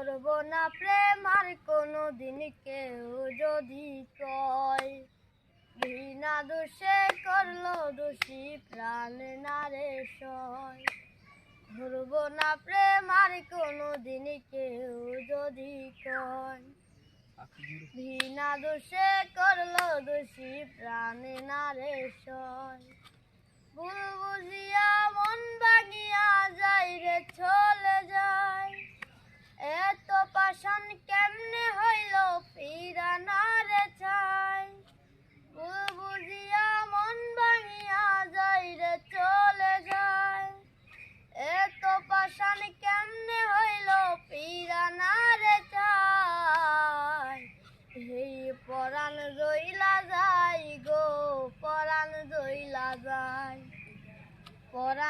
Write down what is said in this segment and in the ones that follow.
করব না প্রেম আর কোনো দিন কেউ যদি কয়। বিনা দোষে করল দোষী প্রাণ না রে সয়। ধরব না প্রেম আর কোনো দিন কেউ যদি কয়। বিনা দোষে করল দোষী প্রাণ না রে সয়। ভুল বুঝিয়া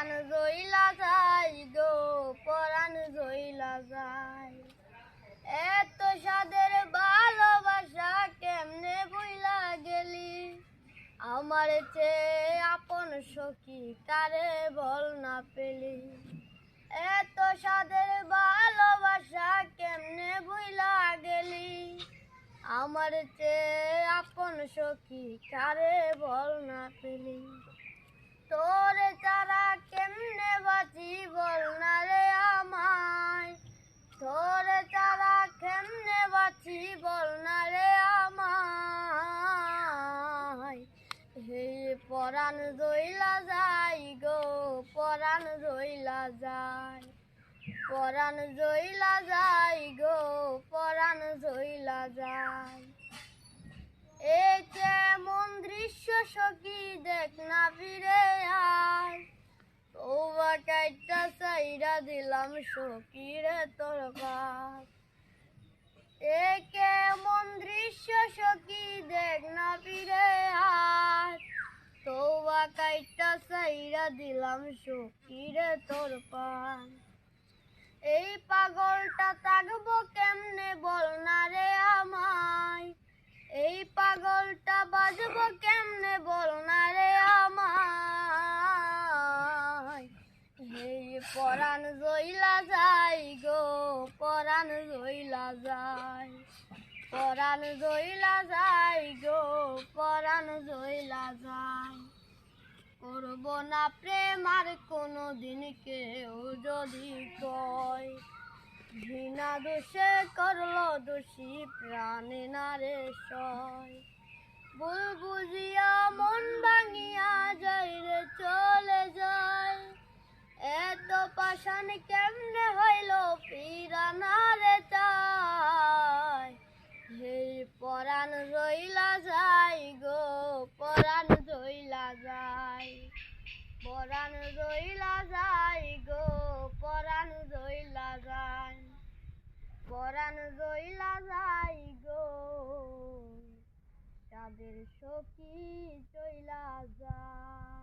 পরাণ রইলা যায় গো, পরাণ রইলা যায়। এত সাদের ভালোবাসা কেমনে বইলা গেলি? আমার চেয়ে আপন সখী কারে বল না পেলি। এত সাদের ভালোবাসা কেমনে বইলা গেলি? আমার চেয়ে আপন সখী কারে বল না পেলি। পরাণ রইলা যাই গো, পরাণ রইলা যায় পরাণ রইলা যায় গো, পরাণ রইলা যায় এ কেমন দৃশ্য সখী, দেখ না ফিরে আয়। ওবা কাইটা সাইরা দিলাম সখীরে তোর পাশ কাইটা সাইরা দিলাম সখীরে তোর পাশ এই পাগলটা থাকব কেমনে বল না রে আমায়? এই পাগলটা বাজবো কেমনে বল না রে আমায়? এই পরাণ রইলা যায় গো, পরাণ রইলা যায়। পরাণ রইলা যায় গো, পরাণ রইলা যায়। করব না প্রেম আর কোনো দিন কেউ যদি কয়। ঘৃণা দোষে করল দোষী, প্রাণে না রে সয়। ভুল বুঝিয়া মন ভাঙিয়া পরাণ রইলা যায় গো, পরাণ রইলা যায় পরাণ রইলা যায় গো। তাদের সখী চইলা যায়